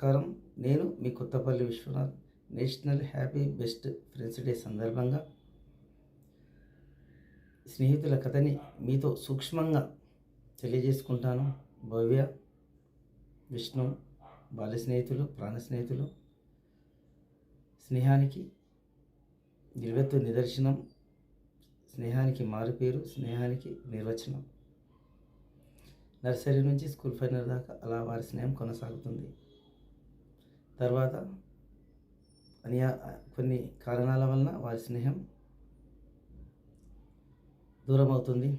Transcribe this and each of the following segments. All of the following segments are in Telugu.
నమస్కారం. నేను మీ Kothapalli Viswanath national happy best friends day సందర్భంగా స్నేహితుల కథని మీతో సూక్ష్మంగా తెలియజేసుకుంటాను. భవ్య విష్ణు బాల్య స్నేహితులు ప్రాణ స్నేహితులు స్నేహానికి నిలువెత్తు నిదర్శనం స్నేహానికి మారుపేరు స్నేహానికి నిర్వచనం. నర్సరీ నుంచి స్కూల్ ఫైనల్ దాకా అలా వారి స్నేహం కొనసాగుతుంది. తర్వాత అనియా కొన్ని కారణాల వలన వారి స్నేహం దూరం అవుతుంది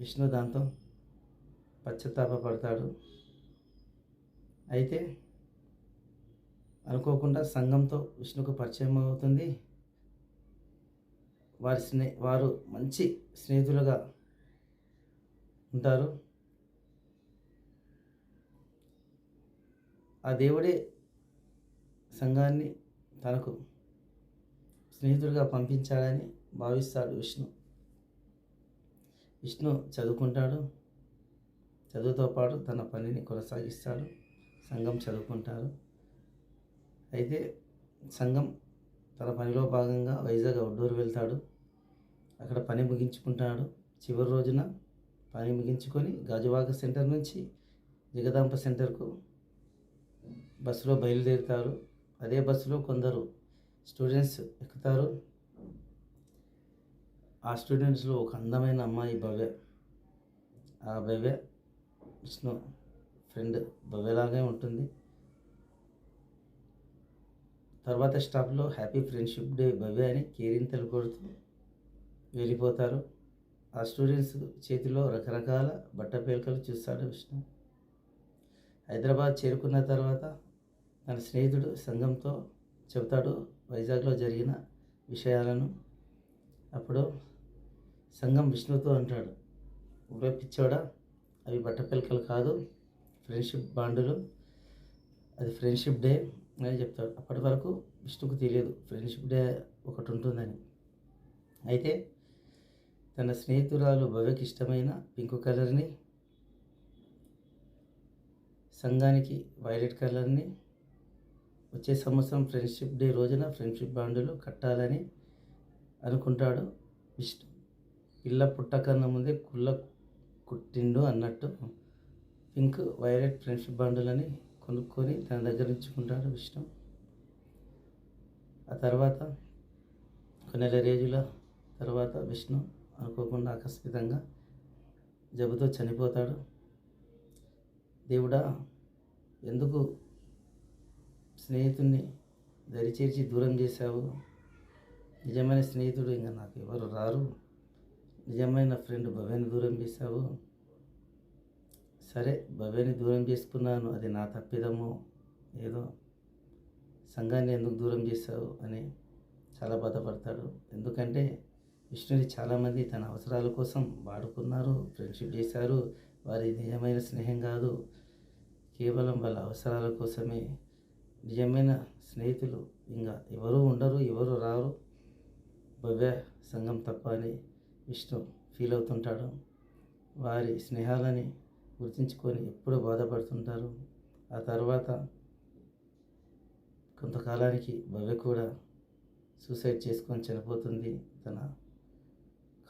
విష్ణు దాంతో పశ్చాత్తాపడతాడు అయితే అనుకోకుండా సంఘంతో విష్ణుకు పరిచయం అవుతుంది. వారి స్నే వారు మంచి స్నేహితులుగా ఉంటారు. ఆ దేవుడే సంఘాన్ని తనకు స్నేహితుడిగా పంపించాడని భావిస్తాడు విష్ణు. విష్ణు చదువుకుంటాడు. చదువుతో పాటు తన పనిని కొనసాగిస్తాడు. సంఘం చదువుకుంటారు. అయితే సంఘం తన పనిలో భాగంగా వైజాగ్ అవుట్డోర్ వెళ్తాడు. అక్కడ పని ముగించుకుంటాడు. చివరి రోజున పని ముగించుకొని గాజువాక సెంటర్ నుంచి జగదాంబ సెంటర్కు బస్సులో బయలుదేరుతారు. అదే బస్సులో కొందరు స్టూడెంట్స్ ఎక్కుతారు. ఆ స్టూడెంట్స్లో ఒక అందమైన అమ్మాయి భవ్య. ఆ భవ్య విష్ణు ఫ్రెండ్ భవ్యలాగే ఉంటుంది. తర్వాత స్టాప్లో హ్యాపీ ఫ్రెండ్షిప్ డే భవ్య అని కేరింతలు కొడుతూ వెళ్ళిపోతారు. ఆ స్టూడెంట్స్ చేతిలో రకరకాల బట్ట పేలికలు చూస్తాడు విష్ణు. హైదరాబాద్ చేరుకున్న తర్వాత తన స్నేహితుడు సంఘంతో చెబుతాడు వైజాగ్లో జరిగిన విషయాలను. అప్పుడు సంఘం విష్ణుతో అంటాడు ఊరే పిచ్చోడా? అవి బట్టపిలకలు కాదు ఫ్రెండ్షిప్ బాండులు. అది ఫ్రెండ్షిప్ డే అని చెప్తాడు. అప్పటి వరకు విష్ణుకు తెలియదు ఫ్రెండ్షిప్ డే ఒకటి ఉంటుందని. అయితే తన స్నేహితురాలు భవ్యకి ఇష్టమైన పింక్ కలర్ని సంఘానికి వైలెట్ కలర్ని వచ్చే సంవత్సరం ఫ్రెండ్షిప్ డే రోజున ఫ్రెండ్షిప్ బాండులు కట్టాలని అనుకుంటాడు విష్ణు. పిల్ల పుట్టకన్నా ముందే కుళ్ళ కుట్టిండు అన్నట్టు పింక్ వైలెట్ ఫ్రెండ్షిప్ బాండులని కొనుక్కొని తన దగ్గర ఉంచుకుంటాడు విష్ణు. ఆ తర్వాత కొన్ని నెల రోజుల తర్వాత విష్ణు అనుకోకుండా ఆకస్మితంగా జబ్బుతో చనిపోతాడు. దేవుడా ఎందుకు స్నేహితుడిని దరిచేర్చి దూరం చేశావు. నిజమైన స్నేహితుడు ఇంకా నాకు ఎవరు రారు. నిజమైన ఫ్రెండ్ భవ్యని దూరం చేశావు. సరే భవ్యని దూరం చేసుకున్నాను అది నా తప్పిదమో ఏదో. సంఘాన్ని ఎందుకు దూరం చేశావు అని చాలా బాధపడతాడు. ఎందుకంటే విష్ణుని చాలామంది తన అవసరాల కోసం వాడుకున్నారు ఫ్రెండ్షిప్ చేశారు. వారి నిజమైన స్నేహం కాదు. కేవలం వాళ్ళ అవసరాల కోసమే నిజమైన స్నేహితులు ఇంకా ఎవరు ఉండరు ఎవరు రారు. భవ్య సంఘం తప్ప అని విష్ణు ఫీల్ అవుతుంటాడు. వారి స్నేహాలని గుర్తించుకొని ఎప్పుడు బాధపడుతుంటారు. ఆ తర్వాత కొంతకాలానికి భవ్య కూడా సూసైడ్ చేసుకొని చనిపోతుంది. తన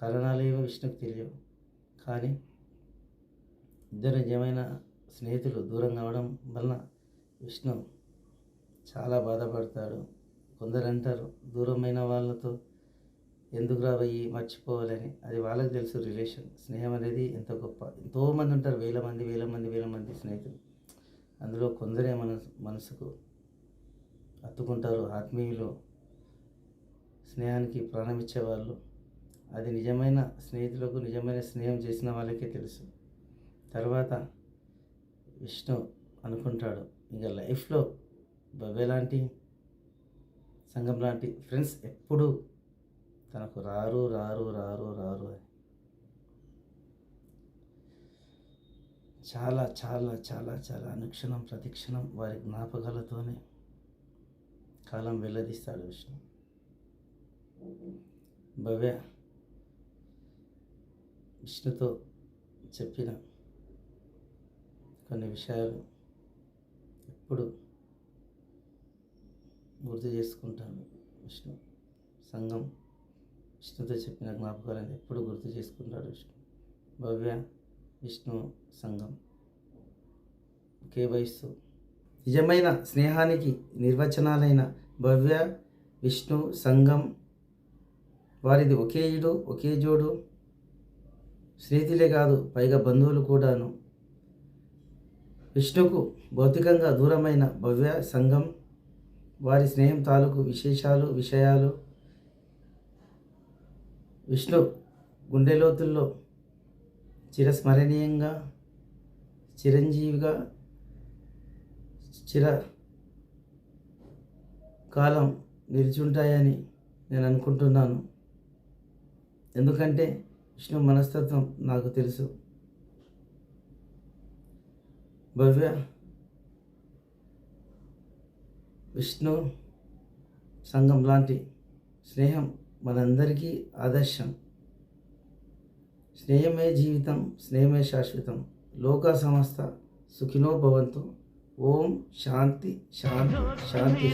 కారణాలు ఏమో విష్ణుకు తెలియవు. కానీ ఇద్దరు నిజమైన స్నేహితులు దూరం కావడం వలన విష్ణు చాలా బాధపడతాడు కొందరు అంటారు దూరమైన వాళ్ళతో ఎందుకు రాబోయి మర్చిపోవాలని. అది వాళ్ళకి తెలుసు రిలేషన్. స్నేహం అనేది ఎంత గొప్ప. ఎంతోమంది ఉంటారు వేల మంది వేల మంది వేల మంది స్నేహితులు. అందులో కొందరే మన మనసుకు హత్తుకుంటారు ఆత్మీయులు స్నేహానికి ప్రాణం ఇచ్చేవాళ్ళు అది నిజమైన స్నేహితులకు నిజమైన స్నేహం చేసిన వాళ్ళకే తెలుసు. తర్వాత విష్ణు అనుకుంటాడు. ఇంకా లైఫ్లో భవ్య లాంటి సంఘం లాంటి ఫ్రెండ్స్ ఎప్పుడు తనకు రారు రారు రారు రారు అని. చాలా చాలా చాలా చాలా అనుక్షణం ప్రతిక్షణం వారి జ్ఞాపకాలతోనే కాలం వెల్లదీస్తాడు విష్ణు. భవ్య విష్ణుతో చెప్పిన కొన్ని విషయాలు ఎప్పుడు గుర్తు చేసుకుంటాను. విష్ణు సంఘం విష్ణుతో చెప్పిన జ్ఞాపకాలను ఎప్పుడు గుర్తు చేసుకుంటాడు విష్ణు. భవ్య విష్ణు సంఘం. ఒకే వయస్సు. నిజమైన స్నేహానికి నిర్వచనాలైన భవ్య విష్ణు సంఘం వారిది ఒకే ఈడు ఒకే జోడు. స్నేహితులే కాదు పైగా బంధువులు కూడాను. విష్ణుకు భౌతికంగా దూరమైన భవ్య సంఘం వారి స్నేహం తాలూకు విశేషాలు విషయాలు. విష్ణు గుండెలోతుల్లో చిరస్మరణీయంగా చిరంజీవిగా చిర కాలం నిలిచుంటాయని నేను అనుకుంటున్నాను. ఎందుకంటే విష్ణు మనస్తత్వం నాకు తెలుసు. భవ్య విష్ణు సంఘం లాంటి స్నేహం మనందరికీ ఆదర్శం. స్నేహమే జీవితం స్నేహమే శాశ్వతం. లోక సంస్థ సుఖినో భవంతు. ఓం శాంతి శాంతి శాంతి